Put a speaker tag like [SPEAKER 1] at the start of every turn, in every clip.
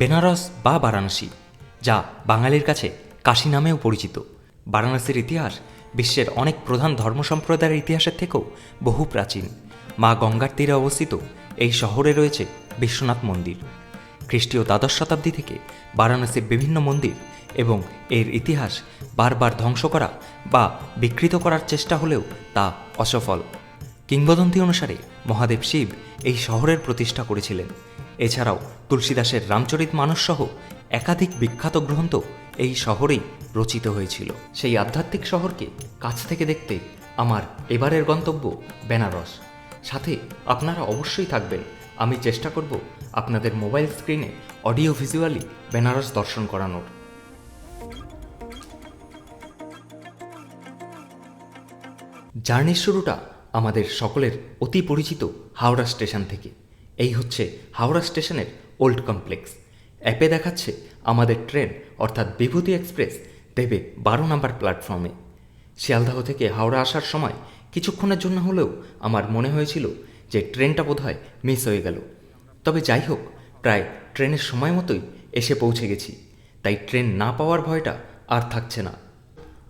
[SPEAKER 1] বেনারস বা বারাণসী, যা বাঙালির কাছে কাশী নামেও পরিচিত। বারাণসীর ইতিহাস বিশ্বের অনেক প্রধান ধর্ম সম্প্রদায়ের ইতিহাসের থেকেও বহু প্রাচীন। মা গঙ্গার তীরে অবস্থিত এই শহরে রয়েছে বিশ্বনাথ মন্দির। খ্রিস্টীয় দ্বাদশ শতাব্দী থেকে বারাণসীর বিভিন্ন মন্দির এবং এর ইতিহাস বারবার ধ্বংস করা বা বিকৃত করার চেষ্টা হলেও তা অসফল। কিংবদন্তি অনুসারে মহাদেব শিব এই শহরের প্রতিষ্ঠা করেছিলেন। এছাড়াও তুলসীদাসের রামচরিত মানসসহ একাধিক বিখ্যাত গ্রন্থ এই শহরেই রচিত হয়েছিল। সেই আধ্যাত্মিক শহরকে কাছ থেকে দেখতে আমার এবারের গন্তব্য বেনারস। সাথে আপনারা অবশ্যই থাকবেন। আমি চেষ্টা করব আপনাদের মোবাইল স্ক্রিনে অডিও ভিজুয়ালি বেনারস দর্শন করানোর। জার্নির শুরুটা আমাদের সকলের অতি পরিচিত হাওড়া স্টেশন থেকে। এই হচ্ছে হাওড়া স্টেশনের ওল্ড কমপ্লেক্স। অ্যাপে দেখাচ্ছে আমাদের ট্রেন, অর্থাৎ বিভূতি এক্সপ্রেস, দেবে বারো নম্বর প্ল্যাটফর্মে। শিয়ালদাহ থেকে হাওড়া আসার সময় কিছুক্ষণের জন্য হলেও আমার মনে হয়েছিল যে ট্রেনটা বোধহয় মিস হয়ে গেল। তবে যাই হোক, প্রায় ট্রেনের সময় মতোই এসে পৌঁছে গেছি। তাই ট্রেন না পাওয়ার ভয়টা আর থাকছে না।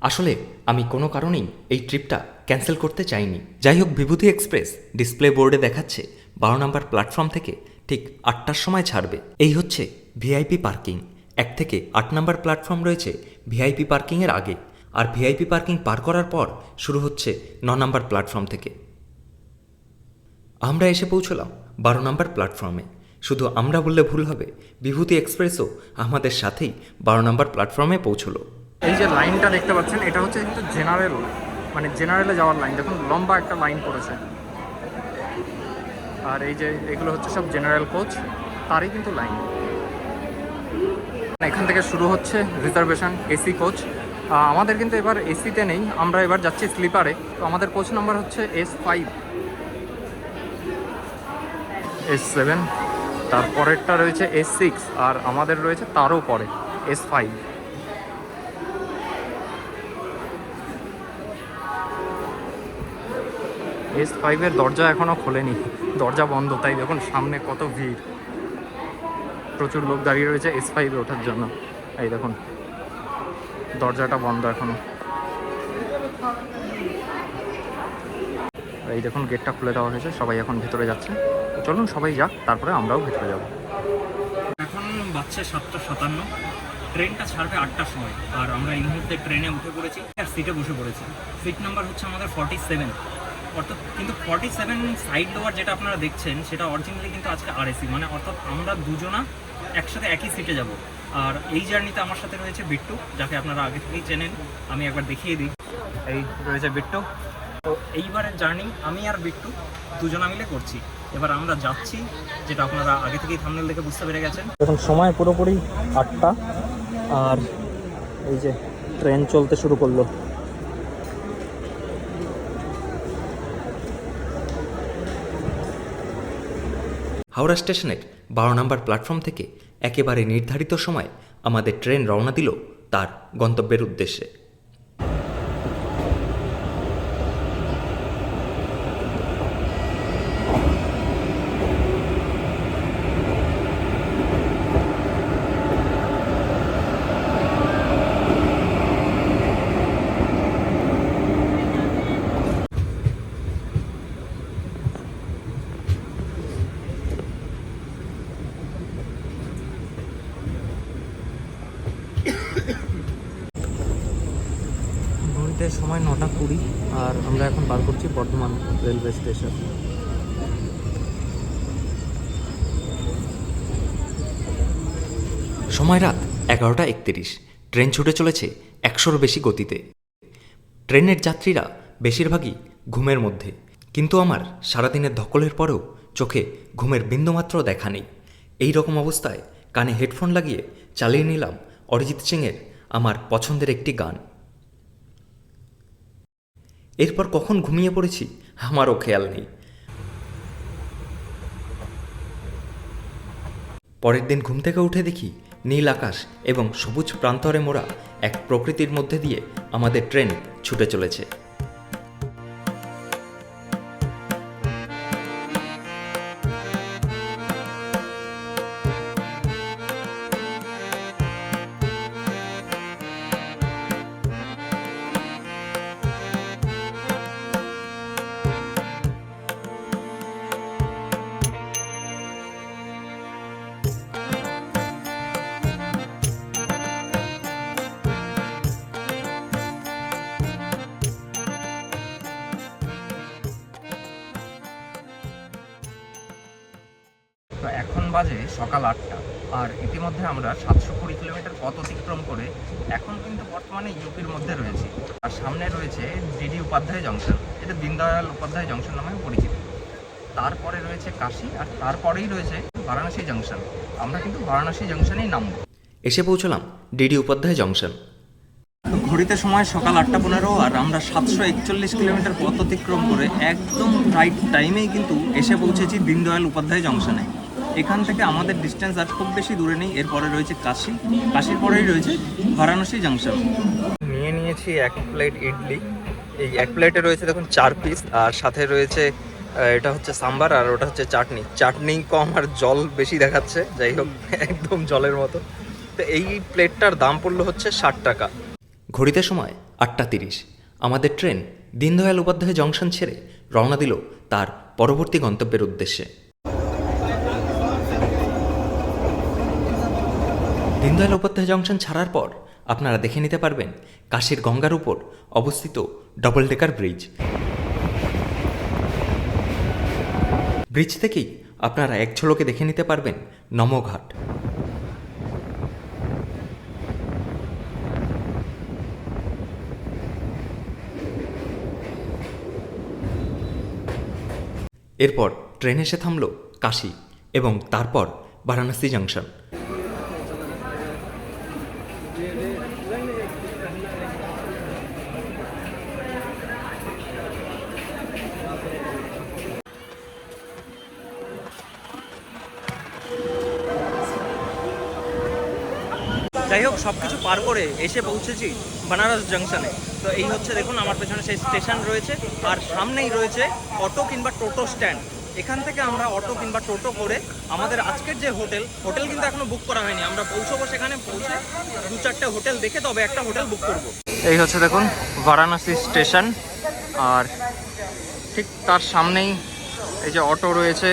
[SPEAKER 1] আসলে আমি কোনো কারণেই এই ট্রিপটা ক্যান্সেল করতে চাইনি। যাই হোক, বিভূতি এক্সপ্রেস ডিসপ্লে বোর্ডে দেখাচ্ছে বারো নম্বর প্ল্যাটফর্ম থেকে ঠিক আটটার সময় ছাড়বে। এই হচ্ছে ভিআইপি পার্কিং এক থেকে আট নম্বর প্ল্যাটফর্ম রয়েছে ভিআইপি পার্কিংয়ের আগে। আর ভিআইপি পার্কিং পার করার পর শুরু হচ্ছে ন নম্বর প্ল্যাটফর্ম থেকে। আমরা এসে পৌঁছলাম বারো নম্বর প্ল্যাটফর্মে শুধু আমরা বললে ভুল হবে, বিভূতি এক্সপ্রেসও আমাদের সাথেই বারো নম্বর প্ল্যাটফর্মে পৌঁছলো।
[SPEAKER 2] এই যে লাইনটা দেখতে পাচ্ছেন, এটা হচ্ছে কিন্তু জেনারেল মানে জেনারেলে যাওয়ার লাইন দেখুন, লম্বা একটা লাইন পড়েছে। আর এই যে এগুলো হচ্ছে সব জেনারেল কোচ তারই কিন্তু লাইন এখান থেকে শুরু হচ্ছে রিজার্ভেশন এসি কোচ আমাদের কিন্তু এবার এসিতে নেই, আমরা এবার যাচ্ছি স্লিপারে তো আমাদের কোচ নাম্বার হচ্ছে এস ফাইভ এস সেভেন তারপরেরটা রয়েছে এস সিক্স আর আমাদের রয়েছে তারও পরে এস ফাইভ এস ফাইভের দরজা এখনও খোলেনি। দরজা বন্ধ, তাই দেখুন সামনে কত ভিড়। প্রচুর লোক দাঁড়িয়ে রয়েছে এস ফাইভে ওঠার জন্য। এই দেখুন, দরজাটা বন্ধ এখনও এই দেখুন, গেটটা খুলে দেওয়া হয়েছে, সবাই এখন ভেতরে যাচ্ছে। চলুন সবাই যাক, তারপরে আমরাও ভেতরে যাব।
[SPEAKER 3] এখন বাচ্চা সাতটা সাতান্ন। ট্রেনটা ছাড়বে আটটার সময়। আর আমরা এই মুহূর্তে ট্রেনে উঠে পড়েছি, আর সিটে বসে পড়েছি। সিট নাম্বার হচ্ছে আমাদের ফর্টি সেভেন অর্থাৎ কিন্তু ফর্টি সেভেন সাইড লোয়ার যেটা আপনারা দেখছেন, সেটা অরিজিনালি কিন্তু আজকে আরএসি মানে অর্থাৎ আমরা দুজনা একসাথে একই সিটে যাব। আর এই জার্নিতে আমার সাথে রয়েছে বিট্টু, যাকে আপনারা আগে থেকেই চেনেন। আমি একবার দেখিয়ে দিই। এই রয়েছে বিট্টু। তো এইবারের জার্নি আমি আর বিট্টু দুজনা মিলে করছি। এবার আমরা যাচ্ছি, যেটা আপনারা আগে থেকেই থামনেল দেখে বুঝতে পেরে গেছেন।
[SPEAKER 2] এখন সময় পুরোপুরি আটটা, আর এই যে ট্রেন চলতে শুরু করল।
[SPEAKER 1] হাওড়া স্টেশনের বারো নম্বর প্ল্যাটফর্ম থেকে একেবারে নির্ধারিত সময় আমাদের ট্রেন রওনা দিল তার গন্তব্যের উদ্দেশ্যে।
[SPEAKER 2] ঘড়িতে সময় নটা কুড়ি, আর আমরা এখন বার করছি বর্ধমান রেলওয়ে স্টেশন।
[SPEAKER 1] সময় রাত এগারোটা একতিরিশ। ট্রেন ছুটে চলেছে একশোর বেশি গতিতে। ট্রেনের যাত্রীরা বেশিরভাগই ঘুমের মধ্যে। কিন্তু আমার সারাদিনের ধকলের পরেও চোখে ঘুমের বিন্দুমাত্র দেখা নেই। এই রকম অবস্থায় কানে হেডফোন লাগিয়ে চালিয়ে নিলাম অরিজিৎ সিংয়ের আমার পছন্দের একটি গান। এরপর কখন ঘুমিয়ে পড়েছি? আমারও খেয়াল নেই। পরের দিন ঘুম থেকে উঠে দেখি নীল আকাশ এবং সবুজ প্রান্তরে মোড়া এক প্রকৃতির মধ্যে দিয়ে আমাদের ট্রেন ছুটে চলেছে।
[SPEAKER 2] বাজে সকাল আটটা। আর ইতিমধ্যে আমরা সাতশো কুড়ি কিলোমিটার পথ অতিক্রম করে এখন কিন্তু বর্তমানে ইউপির মধ্যে রয়েছি। আর সামনে রয়েছে ডিডি উপাধ্যায় জংশন। এটা দীনদয়াল উপাধ্যায় জংশন নামেও পরিচিত। তারপরে রয়েছে কাশি আর তারপরেই রয়েছে বারাণসী জংশন। আমরা কিন্তু বারাণসী জংশনেই নামবো।
[SPEAKER 1] এসে পৌঁছলাম ডিডি উপাধ্যায় জংশন।
[SPEAKER 2] ঘড়িতে সময় সকাল আটটা পনেরো আর আমরা সাতশো একচল্লিশ কিলোমিটার পথ অতিক্রম করে একদম রাইট টাইমেই কিন্তু এসে পৌঁছেছি দীনদয়াল উপাধ্যায় জংশনে। এখান থেকে আমাদের ডিস্টেন্স আর খুব বেশি দূরে নেই। এরপরে রয়েছে কাশি। কাশির পরেই রয়েছে বারাণসী জংশন নিয়ে নিয়েছি এক প্লেট ইডলি। এই এক প্লেটে রয়েছে দেখুন চার পিস আর সাথে রয়েছে এটা হচ্ছে সাম্বার আর ওটা হচ্ছে চাটনি। চাটনি কম আর জল বেশি দেখাচ্ছে যাই হোক একদম জলের মতো। তো এই প্লেটটার দাম পড়ল হচ্ছে ষাট টাকা।
[SPEAKER 1] ঘড়িতে সময় আটটা তিরিশ। আমাদের ট্রেন দীনদয়াল উপাধ্যায় জংশন ছেড়ে রওনা দিল তার পরবর্তী গন্তব্যের উদ্দেশ্যে। দীনদয়াল উপাধ্যায় জংশন ছাড়ার পর আপনারা দেখে নিতে পারবেন কাশীর গঙ্গার উপর অবস্থিত ডবল ডেকার ব্রিজ ব্রিজ থেকেই আপনারা এক ঝলকে দেখে নিতে পারবেন নমঘাট। এরপর ট্রেন এসে থামল কাশী এবং তারপর বারাণসী জংশন।
[SPEAKER 2] পার করে এসে পৌঁছেছি বানারস জংশনে তো এই হচ্ছে দেখুন, আমার পেছনে সেই স্টেশন রয়েছে, আর সামনেই রয়েছে অটো কিংবা টোটো স্ট্যান্ড এখান থেকে আমরা অটো কিংবা টোটো করে আমাদের আজকের যে হোটেল হোটেল কিন্তু এখনও বুক করা হয়নি। আমরা পৌঁছবো সেখানে, পৌঁছে দু চারটে হোটেল দেখে তবে একটা হোটেল বুক করব। এই হচ্ছে দেখুন, বারাণসী স্টেশন আর ঠিক তার সামনেই এই যে অটো রয়েছে,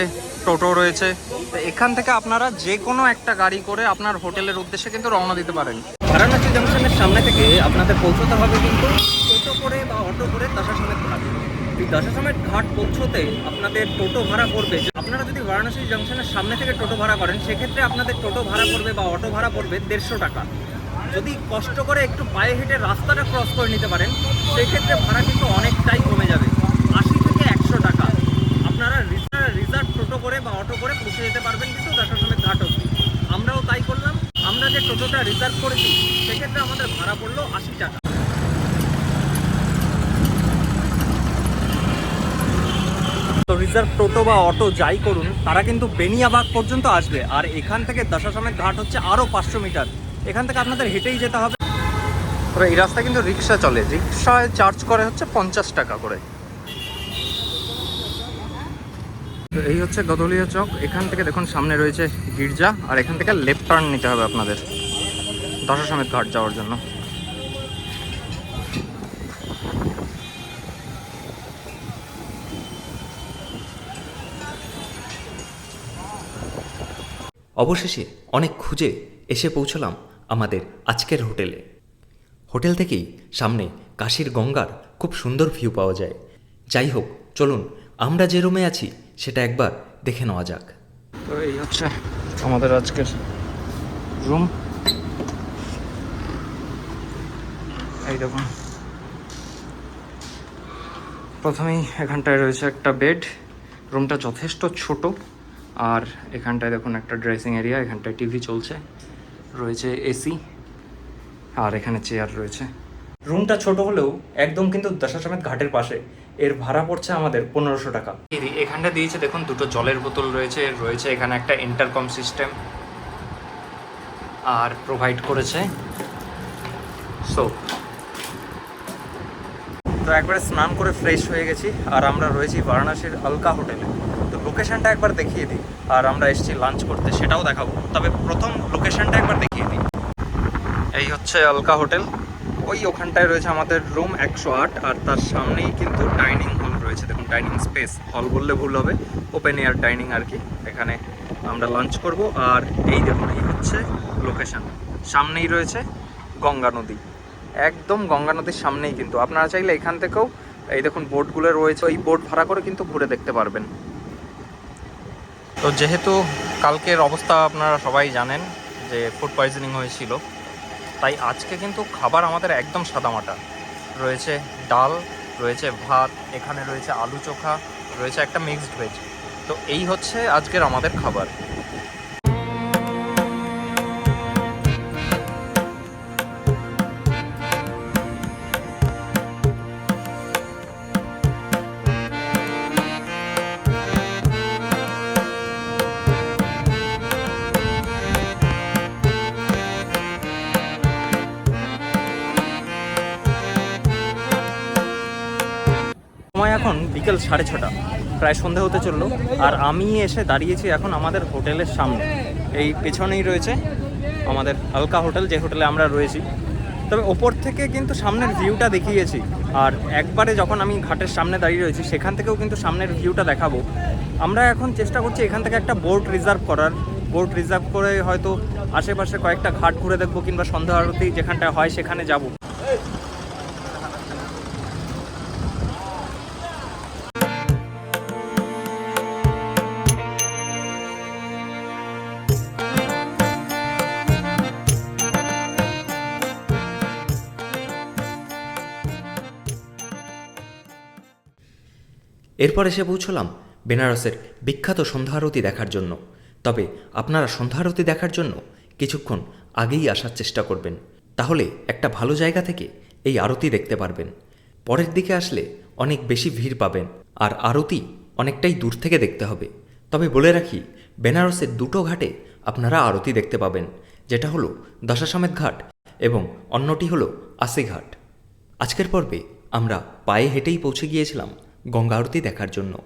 [SPEAKER 2] টোটো রয়েছে। তো এখান থেকে আপনারা যে কোনো একটা গাড়ি করে আপনার হোটেলের উদ্দেশ্যে কিন্তু রওনা দিতে পারেন। বারাণসী জংশনের সামনে থেকে আপনাদের পৌঁছতে হবে কিন্তু টোটো করে বা অটো করে দশাসমেত ঘাট। এই দশাসমেত ঘাট পৌঁছতে আপনাদের টোটো ভাড়া করবে আপনারা যদি বারাণসী জংশনের সামনে থেকে টোটো ভাড়া করেন, সেক্ষেত্রে আপনাদের টোটো ভাড়া পড়বে বা অটো ভাড়া পড়বে দেড়শো টাকা। যদি কষ্ট করে একটু পায়ে হেঁটে রাস্তাটা ক্রস করে নিতে পারেন, সেক্ষেত্রে ভাড়া কিন্তু অনেকটাই কমে যাবে। আশি থেকে একশো টাকা। আপনারা রিজার্ভ টোটো করে বা অটো করে পৌঁছে যেতে পারবেন কিন্তু দশাসমেত ঘাট অবধি আমরাও তাই করলাম আমরা যে টোটোটা রিজার্ভ করেছি সেক্ষেত্রে আমাদের ভাড়া পড়ল আশি টাকা। তো রিজার্ভ টোটো বা অটো যাই করুন তারা কিন্তু বেনিয়াবাগ পর্যন্ত আসবে আর এখান থেকে দশাসমেত ঘাট হচ্ছে আরও পাঁচশো মিটার। এখান থেকে আপনাদের হেঁটেই যেতে হবে। এই রাস্তায় কিন্তু রিক্সা চলে। রিক্সায় চার্জ করে হচ্ছে পঞ্চাশ টাকা করে। তো এই হচ্ছে গদলিয়া চক। এখান থেকে দেখুন সামনে রয়েছে গির্জা আর এখান থেকে লেফট টার্ন নিতে হবে আপনাদের। দশাসমেত ঘাট যাওয়ার জন্য।
[SPEAKER 1] অবশেষে অনেক খুঁজে এসে পৌঁছলাম আমাদের আজকের হোটেলে। হোটেল থেকেই সামনে কাশীর গঙ্গার খুব সুন্দর ভিউ পাওয়া যায়। যাই হোক চলুন আমরা যে রুমে আছি সেটা একবার দেখে নেওয়া যাক।
[SPEAKER 2] তো এই হচ্ছে আমাদের আজকের রুম এই দেখুন। প্রথমেই এখানটায় রয়েছে একটা বেড রুমটা যথেষ্ট ছোট। আর এখানটায় দেখুন একটা ড্রেসিং এরিয়া এখানটায় টিভি চলছে। রয়েছে এসি আর এখানে চেয়ার রয়েছে। রুমটা ছোট হলেও একদম কিন্তু দশাসমেত ঘাটের পাশে। এর ভাড়া পড়ছে আমাদের পনেরোশো টাকা। এখানটা দিয়েছে দেখুন, দুটো জলের বোতল রয়েছে। রয়েছে এখানে একটা ইন্টারকম সিস্টেম আর প্রোভাইড করেছে। সোপ তো একবারে স্নান করে ফ্রেশ হয়ে গেছি আর আমরা রয়েছি বারাণসীর আলকা হোটেলে। তো লোকেশনটা একবার দেখিয়ে দিই আর আমরা এসেছি লাঞ্চ করতে, সেটাও দেখাবো। তবে প্রথম লোকেশনটা একবার দেখিয়ে দিই। এই হচ্ছে আলকা হোটেল। ওই ওখানটায় রয়েছে আমাদের রুম একশো আট আর তার সামনেই কিন্তু ডাইনিং হল রয়েছে। দেখুন ডাইনিং স্পেস হল বললে ভুল হবে। ওপেন এয়ার ডাইনিং আর কি। এখানে আমরা লাঞ্চ করব। আর এই দেখুন, এই হচ্ছে লোকেশন সামনেই রয়েছে গঙ্গা নদী। একদম গঙ্গা নদীর সামনেই কিন্তু। আপনারা চাইলে এখান থেকেও, এই দেখুন, বোটগুলো রয়েছে, ওই বোট ভাড়া করে কিন্তু ঘুরে দেখতে পারবেন। তো যেহেতু কালকের অবস্থা আপনারা সবাই জানেন যে ফুড পয়জনিং হয়েছিল, তাই আজকে কিন্তু খাবার আমাদের একদম সাদামাটা। রয়েছে ডাল, রয়েছে ভাত, এখানে রয়েছে আলু চোখা, রয়েছে একটা মিক্সড ভেজ তো এই হচ্ছে আজকের আমাদের খাবার। বিকেল সাড়ে ছটা। প্রায় সন্ধে হতে চলল আর আমি এসে দাঁড়িয়েছি এখন আমাদের হোটেলের সামনে। এই পেছনেই রয়েছে আমাদের হালকা হোটেল, যে হোটেলে আমরা রয়েছি। তবে ওপর থেকে কিন্তু সামনের ভিউটা দেখিয়েছি। আর একবারে যখন আমি ঘাটের সামনে দাঁড়িয়ে রয়েছি, সেখান থেকেও কিন্তু সামনের ভিউটা দেখাবো। আমরা এখন চেষ্টা করছি এখান থেকে একটা বোট রিজার্ভ করার। বোট রিজার্ভ করে হয়তো আশেপাশে কয়েকটা ঘাট ঘুরে দেখব কিংবা সন্ধ্যা আরতি যেখানটা হয় সেখানে যাব।
[SPEAKER 1] এরপর এসে পৌঁছলাম বেনারসের বিখ্যাত সন্ধ্যা আরতি দেখার জন্য। তবে আপনারা সন্ধ্যা আরতি দেখার জন্য কিছুক্ষণ আগেই আসার চেষ্টা করবেন। তাহলে একটা ভালো জায়গা থেকে এই আরতি দেখতে পারবেন। পরের দিকে আসলে অনেক বেশি ভিড় পাবেন আর আরতি অনেকটাই দূর থেকে দেখতে হবে। তবে বলে রাখি, বেনারসের দুটো ঘাটে আপনারা আরতি দেখতে পাবেন, যেটা হলো দশাসমেত ঘাট এবং অন্যটি হলো আশি ঘাট। আজকের পর্বে আমরা পায়ে হেঁটেই পৌঁছে গিয়েছিলাম। গঙ্গা আরতি দেখার জন্য।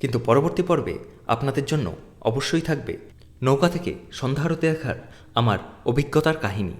[SPEAKER 1] কিন্তু পরবর্তী পর্বে আপনাদের জন্য অবশ্যই থাকবে নৌকা থেকে সন্ধ্যা আরতি দেখার আমার অভিজ্ঞতার কাহিনী।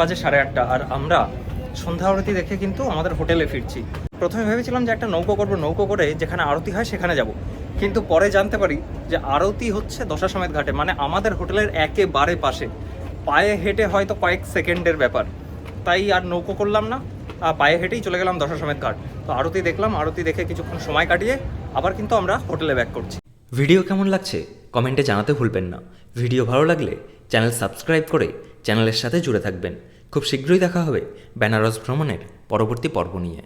[SPEAKER 2] বাজে সাড়ে আটটা আর আমরা সন্ধ্যা আরতি দেখে কিন্তু আমাদের হোটেলে ফিরছি। প্রথমে ভেবেছিলাম যে একটা নৌকো করব নৌকো করে যেখানে আরতি হয় সেখানে যাব। কিন্তু পরে জানতে পারি যে আরতি হচ্ছে দশা দশাসমেত ঘাটে মানে আমাদের হোটেলের একেবারে পাশে। পায়ে হেঁটে হয়তো কয়েক সেকেন্ডের ব্যাপার। তাই আর নৌকো করলাম না আহ, পায়ে হেঁটেই চলে গেলাম দশা দশাসমেত ঘাট। তো আরতি দেখলাম আরতি দেখে কিছুক্ষণ সময় কাটিয়ে আবার কিন্তু আমরা হোটেলে ব্যাক করছি।
[SPEAKER 1] ভিডিও কেমন লাগছে কমেন্টে জানাতে ভুলবেন না। ভিডিও ভালো লাগলে চ্যানেল সাবস্ক্রাইব করে চ্যানেলের সাথে জুড়ে থাকবেন। খুব শীঘ্রই দেখা হবে বেনারস ভ্রমণের পরবর্তী পর্ব নিয়ে।